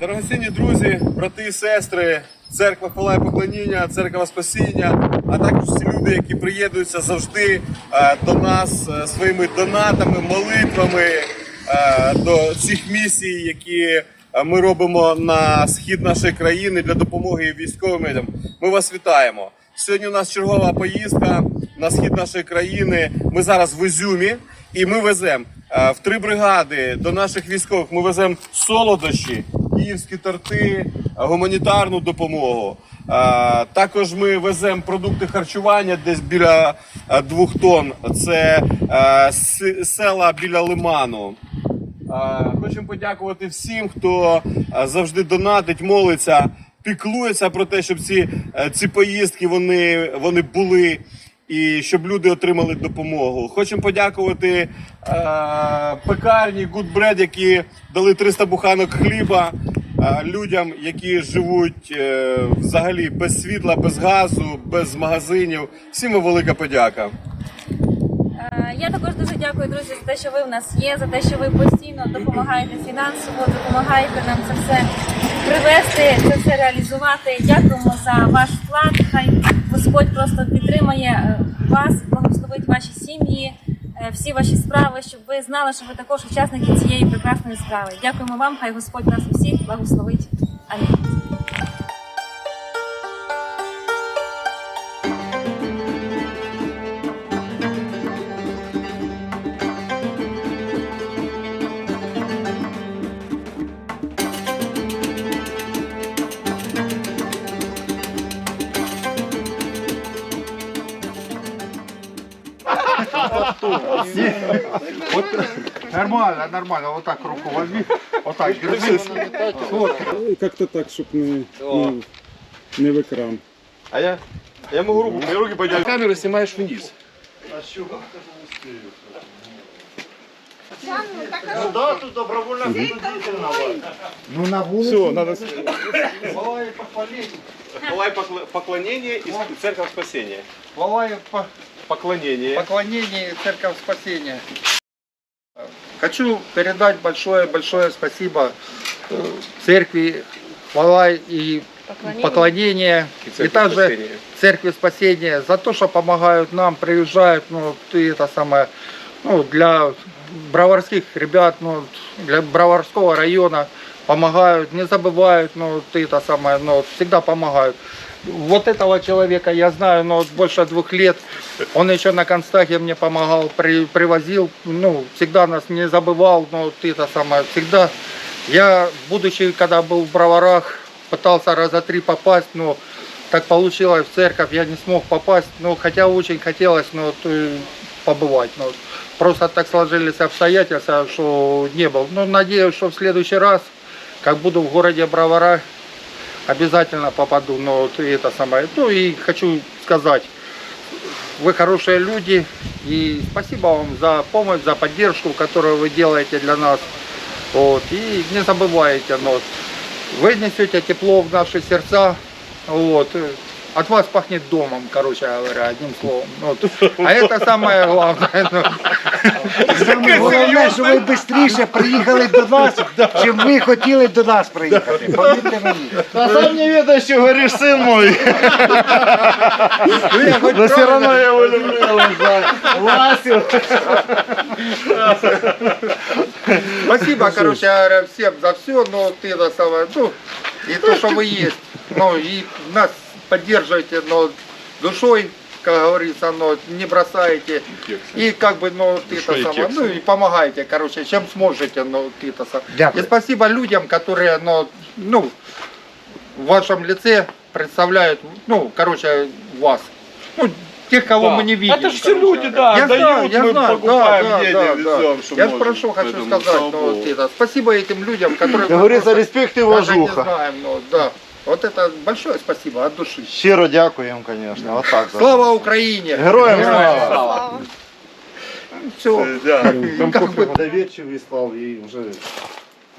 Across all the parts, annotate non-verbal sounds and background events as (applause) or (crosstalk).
Дорогоцінні друзі, брати і сестри, церква хвала і поклоніння, церква спасіння, а також всі люди, які приєднуються завжди е, до нас е, своїми донатами, молитвами е, до цих місій, які ми робимо на схід нашої країни для допомоги військовим. людям. Ми вас вітаємо. Сьогодні у нас чергова поїздка на схід нашої країни. Ми зараз в Ізюмі і ми веземо в три бригади до наших військових. Ми веземо солодощі, київські торти, е, гуманітарну допомогу. Е, Також ми веземо продукти харчування десь біля е, двох тонн. Це села біля лиману. Хочемо подякувати всім, хто завжди донатить, молиться, піклується про те, щоб ці, ці поїздки вони, вони були і щоб люди отримали допомогу. Хочемо подякувати е, пекарні Good Bread, які дали 300 буханок хліба людям, які живуть е, взагалі без світла, без газу, без магазинів. Всім велика подяка. Е, Я також дуже дякую, друзі, за те, що ви в нас є, за те, що ви постійно допомагаєте фінансово, допомагаєте нам це все привести, це все реалізувати. Дякуємо за ваш вклад. Хай Господь просто підтримає е, вас, благословить ваші сім'ї, всі ваші справи, щоб ви знали, що ви також учасники цієї прекрасної справи. Дякуємо вам, хай Господь нас усіх благословить. Амінь. Нормально, нормально. Вот так руку возьми. Вот так, держи. Вот. Как-то так, щоб не, ну, не в екран. А я, я можу руку, мої руки подяку. Камеру знімаєш вниз. Ну на вулиці. Все, надо... Хвала и поклонение и церковь спасения. Хвала и по- Поклонение. поклонение и церковь спасения. Хочу передать большое-большое спасибо э, церкви хвала и поклонение, И и, церкви также спасения. церкви спасения за то, что помогают нам, приезжают, ну, и это самое, ну, для броварских ребят, ну, для Броварского района помогают, не забывают, ну, ты это самое, ну, всегда помогают. Вот этого человека я знаю, но больше двух лет. Он еще на Констахе мне помогал, при, привозил, ну, всегда нас не забывал, но ты это самое, всегда. Я, будучи, когда был в Броварах, пытался раза три попасть, но так получилось в церковь, я не смог попасть, ну, хотя очень хотелось, вот, э, побывать, ну, просто так сложились обстоятельства, что не был. Но надеюсь, что в следующий раз, как буду в городе Бровара, обязательно попаду, но вот это самое. Ну и хочу сказать, вы хорошие люди, и спасибо вам за помощь, за поддержку, которую вы делаете для нас. Вот, и не забывайте, но вы несете тепло в наши сердца, вот, от вас пахнет домом, короче говоря, одним словом. Вот. А это самое главное. ну. Саме головне, що ви швидше приїхали до нас, чим ви хотіли до нас приїхати. Повірте мені. А сам не видно, что говоришь, сын мой. Ну, я хоть Но все правильно- равно я его люблю. Васю. Спасибо, короче говоря, всем за все, но ты это самое, ну, и то, что вы есть, ну, и нас поддерживаете, но душой, как говорится, но не бросаете, и как бы, ну, ты это Душой и самое, кексом. ну, и помогаете, короче, чем сможете, ну, ты это самое. Дякую. И спасибо людям, которые, ну, ну, в вашем лице представляют, ну, короче, вас, ну, тех, кого мы не видим. Это же все короче люди, говоря. да, я дают, знаю, я мы знаю, покупаем, да, да, едем, да, везем, да. что Я можем. прошу, хочу Поэтому, сказать, слава ну, вот Богу. это, спасибо этим людям, которые... Как мы говорится, просто респект и даже не уважуха. знаем, ну, да. Вот это большое спасибо от души. Щиро дякуємо, конечно. Вот так. Слава Украине! Героям слава! Все. Э, Да. Там Как кофе бы- доверчивый стал и уже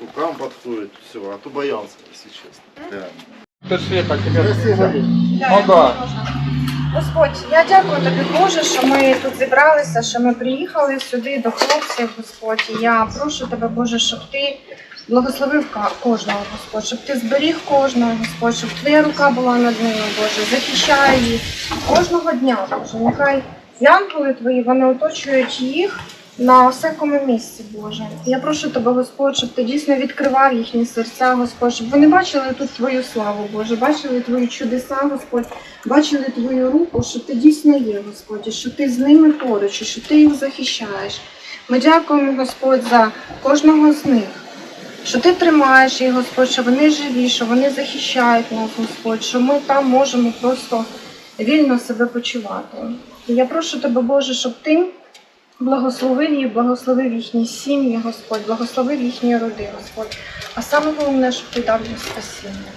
рукам подходит. Все, а то боялся, если честно. Ты, Света, тебя... Ну да. Господь, я дякую тобі, Боже, що ми тут зібралися, що ми приїхали сюди до хлопців, Господь. І я прошу тебе, Боже, щоб ти благословив кожного, Господь, щоб ти зберіг кожного, Господь, щоб твоя рука була над ними, Боже, захищай їх кожного дня, Боже. Нехай янголи твої вони оточують їх на всякому місці, Боже. Я прошу тебе, Господь, щоб ти дійсно відкривав їхні серця, Господь, щоб вони бачили тут твою славу, Боже, бачили твої чудеса, Господь, бачили твою руку, що ти дійсно є, Господь, що ти з ними поруч, що ти їх захищаєш. Ми дякуємо, Господь, за кожного з них. Що ти тримаєш їх, Господь, що вони живі, що вони захищають нас, Господь, що ми там можемо просто вільно себе почувати. І я прошу тебе, Боже, щоб ти благословив їх, благословив їхні сім'ї, Господь, благословив їхні роди, Господь. А саме головне, щоб ти дав їм спасіння.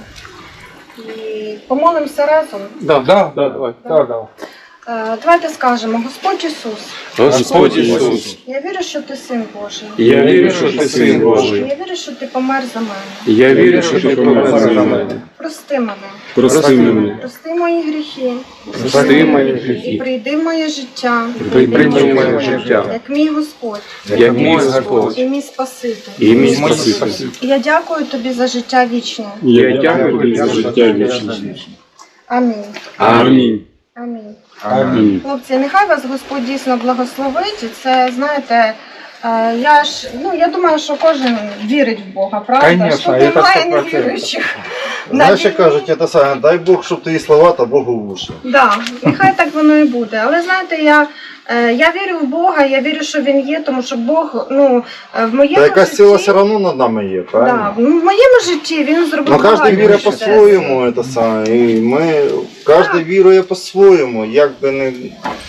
І помолимося разом. Да, да, да, давай. Да, да. Е, Давайте скажемо, Господь Ісус, Господь Ісус, я вірю, що ти син Божий. я вірю, що ти син Божий. Я вірю, що ти помер за мене. Я вірю, що ти помер за мене. Прости мене, Прости мене. прости мої гріхи Прости мої і прийди в моє життя, Прийди в моє життя. як мій Господь Як мій Господь і мій Спаситель. і мій Спаситель. Я дякую тобі за життя вічне. Я дякую тобі за життя вічне. Амінь. Амінь. Амінь. Амінь. Хлопці, нехай вас Господь дійсно благословить. І це, знаєте, е, я ж ну я думаю, що кожен вірить в Бога, правда? Конечно, що це немає 100%. невіруючих. (laughs) Знаєш, Навіть- як кажуть, це саме, дай Бог, щоб твої слова та Богу в уші. Да, нехай так воно і буде. Але знаєте, я, я вірю в Бога, я вірю, що він є, тому що Бог, ну, е, в моєму Та якась житті, сила все одно над нами є, правильно? ну, в моєму житті він зробив. Но кожен вірує по-своєму, це саме. І ми, кожен вірує по-своєму. Як би не,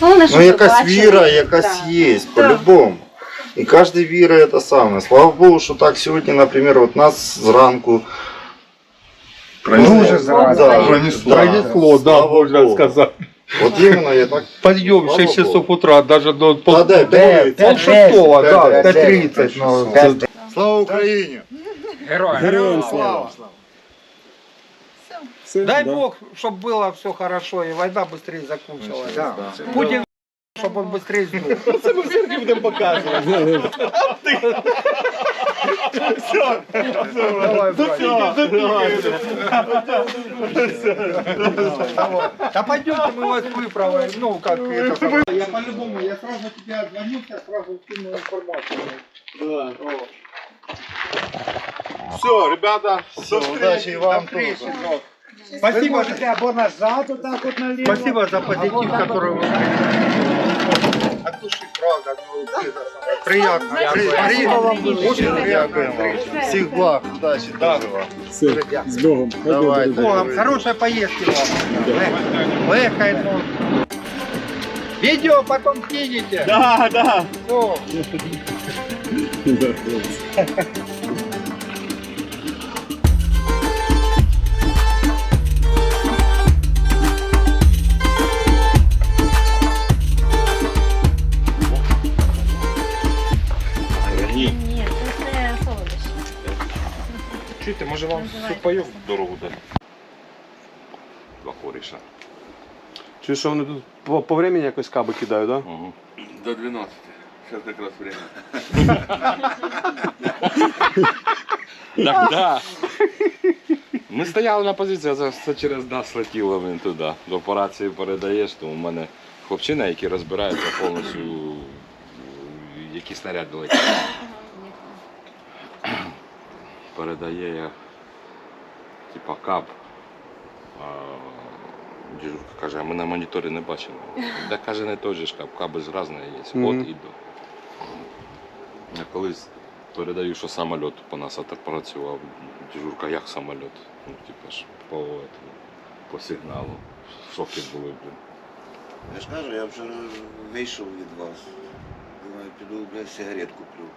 Головне, ну якась бачили. віра, якась Да. є, по-любому. І кожен вірує те саме. Слава Богу, що так сьогодні, наприклад, от нас зранку Дуже зранку. Да, Пронесло. да. Пронесло, да, Слава можно Богу. сказать. От іменно я так. Подъем в Слава 6 часов Богу. утра, даже до пол, Та де, пол, де? пол шестого, Де, да, де, до де? 30. Ну, П'ять- Слава Україні! Героям. Героям слава. Все, Дай да. Бог, чтобы было все хорошо и война быстрее закончилась. Да. Путин, чтобы он быстрее сдох. (laughs) Давай, Давай. Да пойдемте, мы вас выправим. Ну, как это самое. Я по-любому, я сразу тебе отзвонился, сразу скину информацию. Все, ребята, Все, удачі і вам До встречи, теж. Лёх. Ви Спасибо, можете або назад, отак от наліво. спасибо за позитив, который вы привели. От души, правда, ну, это самое, приятно. При- при- Очень приятно. Дякуємо. Всіх благ, удачі, Да. дуже вам. Все, з Богом. Хай Бог Давайте. береже. Вам хорошей поездки вам. Лехай, ну. Видео потом кинете. Да, да. О, Да, хлопці. Може вам в дорогу дати? Два коріша. Чуєш, що вони тут по, по времени якось каби кидають, да? Угу. До 12. Зараз якраз время. Так, да. Ми стояли на позиції, а це все через нас летіло він туди. До операції передаєш, то у мене хлопчина, який розбирається повністю, які снаряди летять. Передає я, типа кап. Дежурка каже, а ми на моніторі не бачимо. (laughs) Да каже, не той же ж кап, каби ж різні є. От і до. Я колись передаю, що самоліт по нас працював. Дежурка, як самоліт? Ну, типу ж по, этому, по сигналу. В шокі були, блін. Я ж кажу, я вже вийшов від вас. Думаю, піду, блядь, сигарет куплю.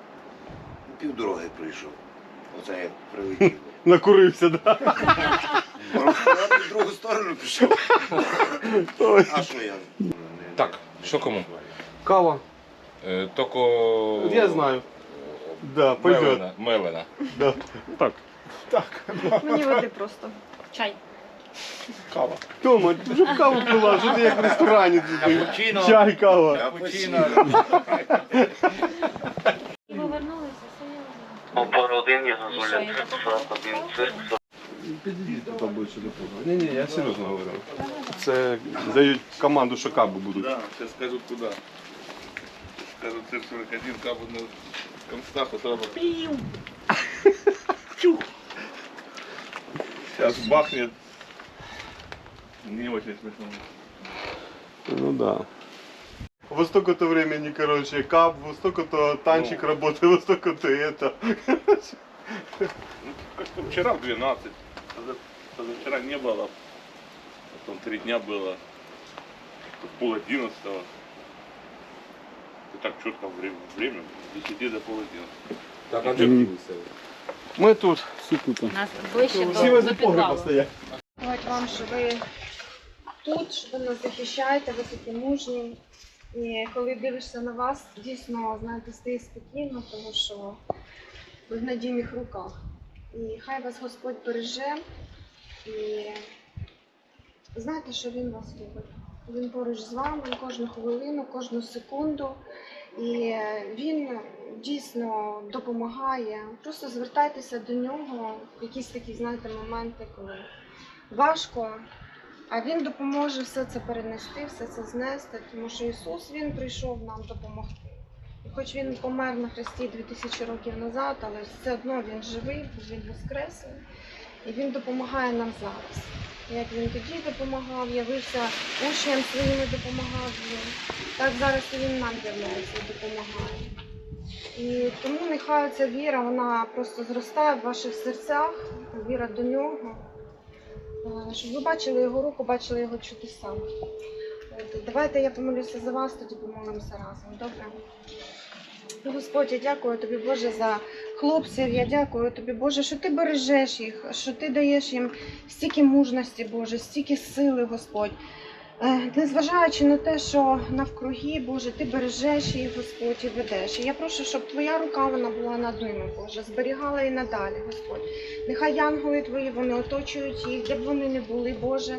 Півдороги прийшов. Оце як прилетів. Накурився, да? Я в другу сторону пішов. А що я? Так, що кому? Кава. Е, Тільки... Я знаю. Да, пойдет. Мелена. Мелена. Мені води просто. Чай. Кава. Тома, ти ж каву пила, що ти як в ресторані? Чай, кава. І повернулися, все я Один є І що, я допомогу? Підійдіть поближче до того. Ні, ні, я серйозно говорю. Це дають команду, що каби будуть. Да, сейчас скажут куда. Скажут Т-41, кабы на констаху сразу. Сейчас бахнет. Не очень смешно. Ну да Вот столько-то времени, короче, кап, вот столько-то танчик работает, вот (laughs) столько-то это. Ну, как-то вчера в 12. поза- Позавчера не было. Потом три дня было. В пол одиннадцатого. И так четко время. Время. С 10 до пол одиннадцатого. Так, а де ділися? Ми тут. Всі тут. Нас ближче Всі до, возле до погреба підвалу. стоять. Дякувати вам, що ви тут, що ви нас захищаєте, ви такі мужні. І коли дивишся на вас, дійсно, знаєте, стає спокійно, тому що ви в надійних руках. І хай вас Господь береже. І знайте, що Він вас любить. Він поруч з вами кожну хвилину, кожну секунду. І він дійсно допомагає. Просто звертайтеся до нього в якісь такі, знаєте, моменти, коли важко. А він допоможе все це перенести, все це знести, тому що Ісус Він прийшов нам допомогти. І хоч він помер на хресті 2000 років назад, але все одно він живий, він воскресний, і він допомагає нам зараз. Як він тоді допомагав, явився учням своїми допомагав він. Так зараз і він нам являється і допомагає. І тому нехай ця віра вона просто зростає в ваших серцях, віра до нього. Е, Щоб ви бачили його руку, бачили його чудеса. От, Давайте я помолюся за вас, тоді помолимося разом. Добре? Господь, я дякую тобі, Боже, за хлопців. Я дякую тобі, Боже, що ти бережеш їх, що ти даєш їм стільки мужності, Боже, стільки сили, Господь. Е, Незважаючи на те, що навкруги, Боже, ти бережеш її, Господь, і ведеш. І я прошу, щоб твоя рука вона була над ними, Боже, зберігала і надалі, Господь. Нехай янголи твої вони оточують їх, де б вони не були, Боже,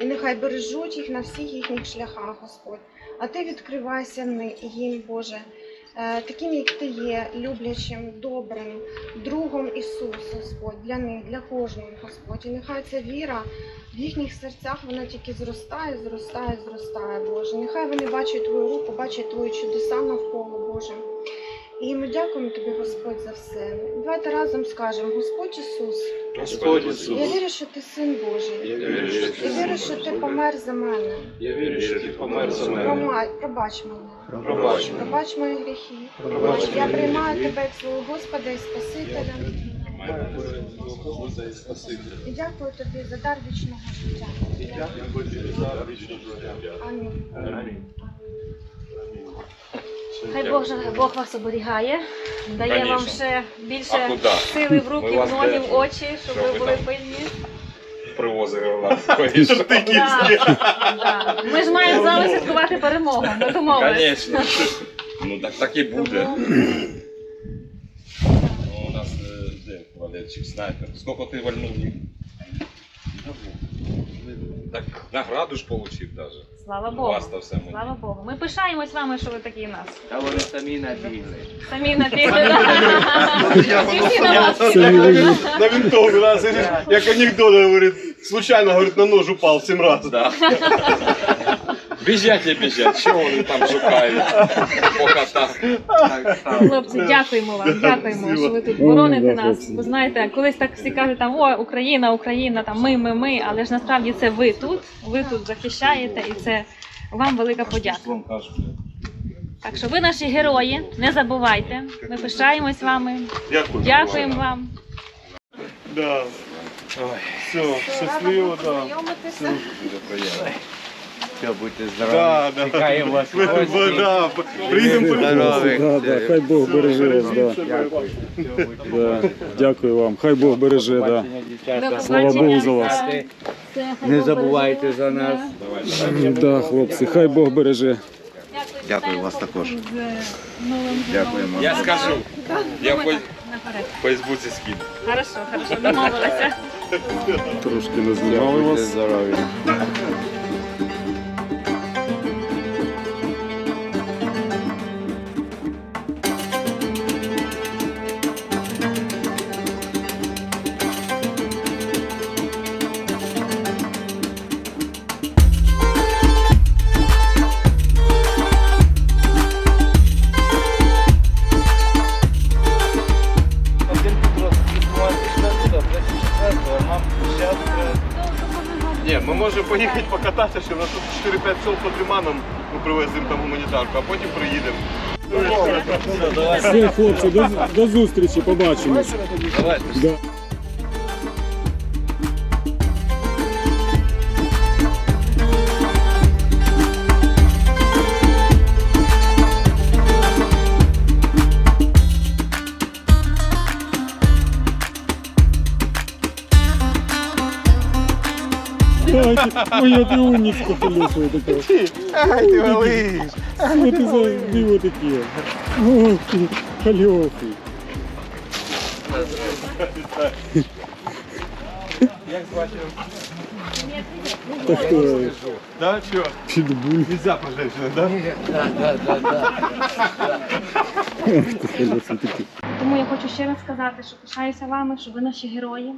і нехай бережуть їх на всіх їхніх шляхах, Господь. А ти відкривайся їм, Боже, таким, як ти є, люблячим, добрим, другом Ісус, Господь, для них, для кожного, Господь. І нехай ця віра в їхніх серцях вона тільки зростає, зростає, зростає, Боже. Нехай вони бачать Твою руку, бачать Твої чудеса навколо, Боже. І ми дякуємо Тобі, Господь, за все. Давайте разом скажемо, Господь Ісус, Господь я вірю, що ти син Божий. я вірю, що ти Я вірю, що ти помер за мене. Я вірю, що ти помер за мене. Пробач мене. Пробач мене. Пробач мої гріхи. Пробач Я мої приймаю гріхи. тебе як свого Господа і Спасителя. І Спасителя. І дякую тобі за дар вічного життя. Амінь. Хай Бог, Бог вас оберігає, дає вам Конечно. ще А більше куди? сили в руки, Ми в вас ноги, в держимо. очі, щоб Що ви ви були там? пильні. Привозили нас. (laughs) Поїж. Да, да. Ми ж маємо з вами святкувати перемогу. Ми домовились. Конечно. Ну так так і буде. Ну, У нас е, де Валерчик, снайпер. Скільки ти вальнув? Так награду ж получив даже. Слава Богу. Слава Богу. Ми пишаємось вами, що ви такі нас. Та вони самі набігли. Самі набігли. на вас На винтовку, да, як анекдот, говорит, случайно, говорит, на нож упал сім разів. Да. Біжать і біжать, що вони там шукають по котах. Хлопці, дякуємо вам, дякуємо, що ви тут бороните нас. Ви знаєте, колись так всі кажуть, там о, Україна, Україна, там ми, ми, ми, але ж насправді це ви тут, ви тут захищаєте, і це вам велика подяка. Так що ви наші герої, не забувайте. Ми пишаємось вами. Дякую. Дякуємо вам. Да. Все, щасливо, да. Все, будьте здорові. Да, да. Чекаємо вас. Да, Приїдемо Здорові. Да, да, хай Бог береже вас, да. Дякую. Все, будьте Да. Дякую вам. Хай Бог береже, да. Дівчата. Слава Богу за вас. Не забувайте за нас. Да. Хлопці, хай Бог береже. Дякую вас також. Дякуємо. Я скажу. Я в Фейсбуці скину. Хорошо, хорошо, домовилися. Трошки не знімали вас. 4-5 сіл по Дріманом, ми привеземо там гуманітарку, а потім приїдемо. Все, хлопці, до, до зустрічі, побачимось. Да. Моя ти умничка колесо така. Ай, ти малий! Що ти за диво таке? Ох ти, хальохи. Та хто? Да, що? Підбуль. Нельзя про женщину, да? Колесо таке. Тому я хочу ще раз сказати, що пишаюся вами, що ви наші герої.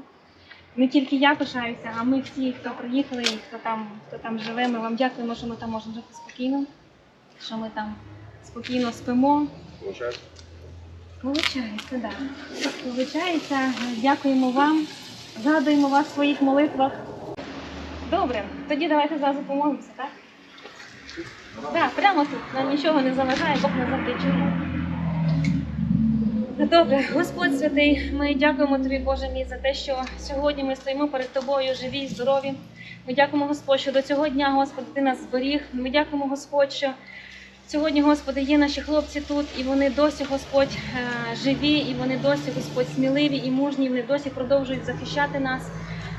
Не тільки я пишаюся, а ми всі, хто приїхали і хто там, хто там живе, ми вам дякуємо, що ми там можемо жити спокійно, що ми там спокійно спимо. Вилучається, так. Да. Вилучається. Дякуємо вам, згадуємо вас в своїх молитвах. Добре, тоді давайте зразу помолимося, так? Так, прямо тут. Нам нічого не заважає, Бог не завжди чує. Добре, Господь святий, ми дякуємо тобі, Боже мій, за те, що сьогодні ми стоїмо перед тобою живі й здорові. Ми дякуємо, Господь, що до цього дня, Господи, ти нас зберіг. Ми дякуємо, Господь, що сьогодні, Господи, є наші хлопці тут, і вони досі, Господь, е, живі, і вони досі, Господь, сміливі і мужні, і вони досі продовжують захищати нас.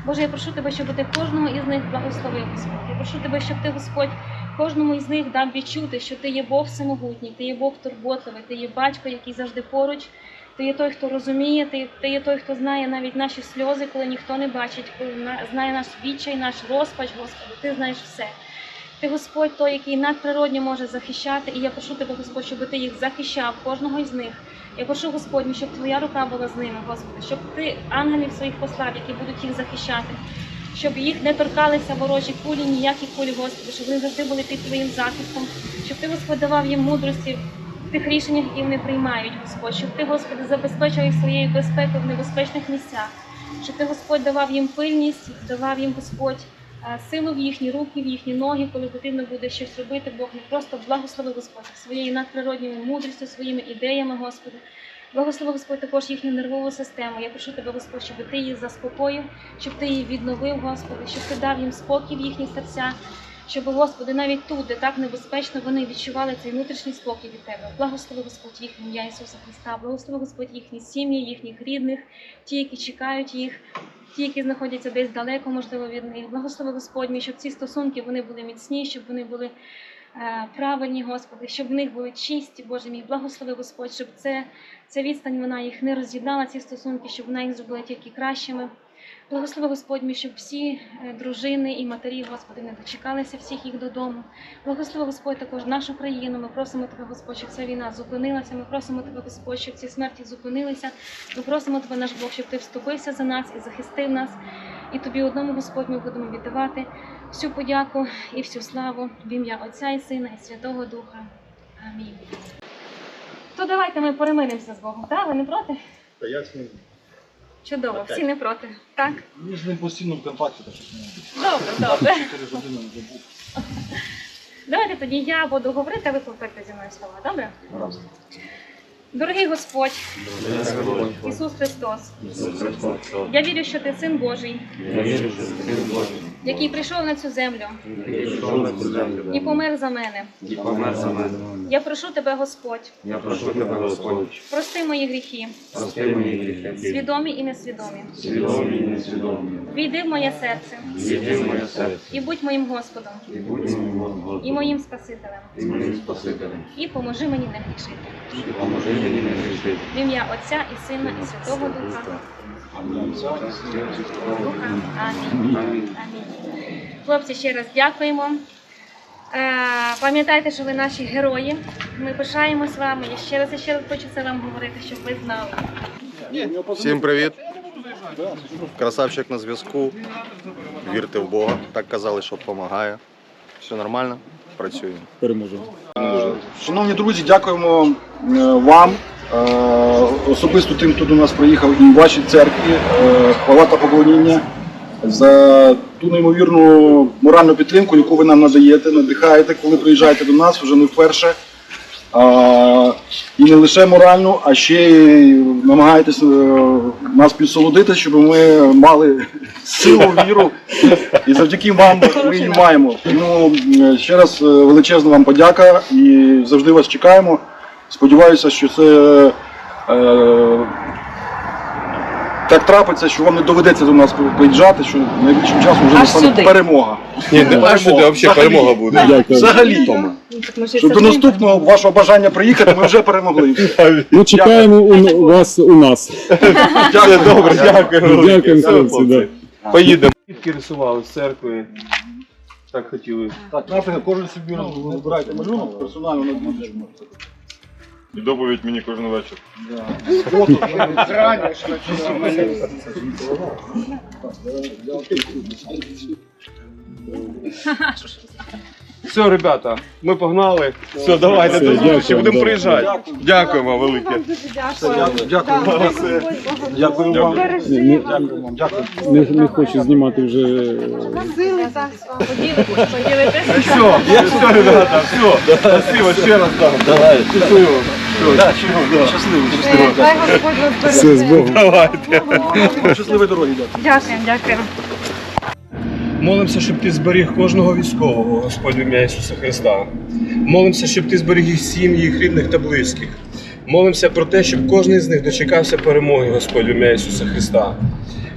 Боже, я прошу тебе, щоб ти кожному із них благословив, Господь. Я прошу тебе, щоб ти, Господь, кожному із них дав відчути, що ти є Бог всемогутній, ти є Бог турботливий, ти є батько, який завжди поруч. Ти є той, хто розуміє, ти, ти є той, хто знає навіть наші сльози, коли ніхто не бачить, коли на- знає наш відчай, наш розпач, Господи, ти знаєш все. Ти Господь той, який надприродньо може захищати, і я прошу тебе, Господь, щоб ти їх захищав, кожного із них. Я прошу Господь, щоб твоя рука була з ними, Господи, щоб ти ангелів своїх послав, які будуть їх захищати, щоб їх не торкалися ворожі кулі, ніякі кулі, Господи, щоб вони завжди були під твоїм захистом, щоб ти, Господь, давав їм мудрості тих рішеннях, які вони приймають, Господь, щоб ти, Господи, забезпечив їх своєю безпекою в небезпечних місцях, щоб ти, Господь, давав їм пильність, давав їм, Господь, е, силу в їхні руки, в їхні ноги, коли потрібно буде щось робити, Бог не просто благослови Господь своєю надприродньою мудрістю, своїми ідеями, Господи. Благослови Господь також їхню нервову систему. Я прошу тебе, Господь, щоб ти її заспокоїв, щоб ти її відновив, Господи, щоб ти дав їм спокій в їхні серця, щоб, Господи, навіть тут, де так небезпечно, вони відчували цей внутрішній спокій від Тебе. Благослови Господь їх в ім'я Ісуса Христа, благослови Господь їхні сім'ї, їхніх рідних, ті, які чекають їх, ті, які знаходяться десь далеко, можливо, від них. Благослови Господь щоб ці стосунки вони були міцні, щоб вони були е, правильні, Господи, щоб в них були чисті, Боже мій. Благослови Господь, щоб це, ця відстань вона їх не роз'єднала, ці стосунки, щоб вона їх зробила тільки кращими. Благослови Господь щоб всі е, дружини і матері, Господи, не дочекалися всіх їх додому. Благослови Господь також нашу країну. Ми просимо Тебе, Господь, щоб ця війна зупинилася. Ми просимо Тебе, Господь, щоб ці смерті зупинилися. Ми просимо Тебе, наш Бог, щоб Ти вступився за нас і захистив нас. І тобі одному, Господь, ми будемо віддавати всю подяку і всю славу в ім'я Отця і Сина і Святого Духа. Амінь. То давайте ми перемиримося з Богом. Так, ви не проти? Та я. Чудово, всі не проти. Так? Ми з ним постійно в контакті, так що Добре, добре. вже був. Давайте тоді я буду говорити, а ви повторите зі мною слова. Добре? Дорогий Господь, Ісус Христос, я вірю, що ти син Божий. я вірю, що ти син Божий, який прийшов на цю землю і помер за мене. Я прошу тебе, Господь, Я прошу тебе, Господь, прости мої гріхи, прости мої гріхи, свідомі і несвідомі. свідомі і несвідомі. Війди в моє серце Зійди в моє серце і будь моїм Господом і будь моїм Господом і моїм Спасителем. і моїм Спасителем. І поможи мені не грішити. І поможи мені не грішити. В ім'я Отця і Сина і Святого Духа. Духа. Амінь. Амінь. Хлопці, ще раз дякуємо. Е, Пам'ятайте, що ви наші герої. Ми пишаємось вами. Я ще раз і ще раз хочу це вам говорити, щоб ви знали. Всім привіт. Красавчик на зв'язку. Вірте в Бога. Так казали, що допомагає. Все нормально, працюємо. Переможемо. Шановні друзі, дякуємо е, вам, е, особисто тим, хто до нас приїхав і в вашій церкві. Хвала та поклоніння за ту неймовірну моральну підтримку, яку ви нам надаєте, надихаєте, коли приїжджаєте до нас вже не вперше. А, і не лише моральну, а ще й намагаєтесь е, нас підсолодити, щоб ми мали (laughs) силу, віру. І завдяки вам ми її маємо. Тому е, ще раз е, величезна вам подяка і завжди вас чекаємо. Сподіваюся, що це е, так трапиться, що вам не доведеться до нас приїжджати, що найближчим часом вже Аж настане сюди. перемога. Ні, не аж сюди, взагалі перемога буде. Дякую. Взагалі, що до наступного вашого бажання приїхати ми вже перемогли. (laughs) Ну, чекаємо у, вас у нас. Все добре, дякую. Дякую, хлопці. Да. Поїдемо. Дітки рисували з церкви. Так хотіли. Так, наприклад, кожен собі вибирайте малюнок персонально на діточку. І доповідь мені кожен вечір. Все, ребята, ми погнали. Все, давайте до зустрічі, будемо приїжджати. Дякуємо велике. Дякую. Дякую. Дякую вам. Дякую вам. Дякую. Не, не хочу знімати вже. Поділитися. Все, все, ребята, все. Спасибо ще раз. да. Давай. Щасливо. Все, щасливо, щасливо. Господь вас Все з Богом. Давайте. Щасливої дороги, дякую. Дякуємо, дякуємо. Молимося, щоб ти зберіг кожного військового, Господь в ім'я Ісуса Христа. Молимося, щоб ти зберіг їх сім'ї, їх рідних та близьких. Молимося про те, щоб кожен з них дочекався перемоги, Господь в ім'я Ісуса Христа.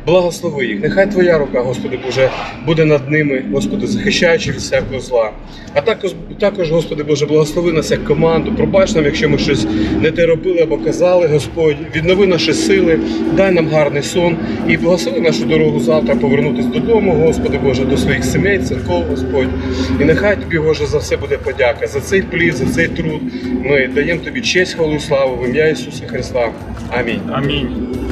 Благослови їх. Нехай Твоя рука, Господи Боже, буде над ними, Господи, захищаючи від всякого зла. А також, також, Господи Боже, благослови нас як команду. Пробач нам, якщо ми щось не те робили або казали, Господь. Віднови наші сили, дай нам гарний сон і благослови нашу дорогу завтра повернутися додому, Господи Боже, до своїх сімей, церков, Господь. І нехай тобі, Боже, за все буде подяка, за цей плід, за цей труд. Ми даємо тобі честь, хвалу і славу в ім'я Ісуса Христа. Амінь. Амінь.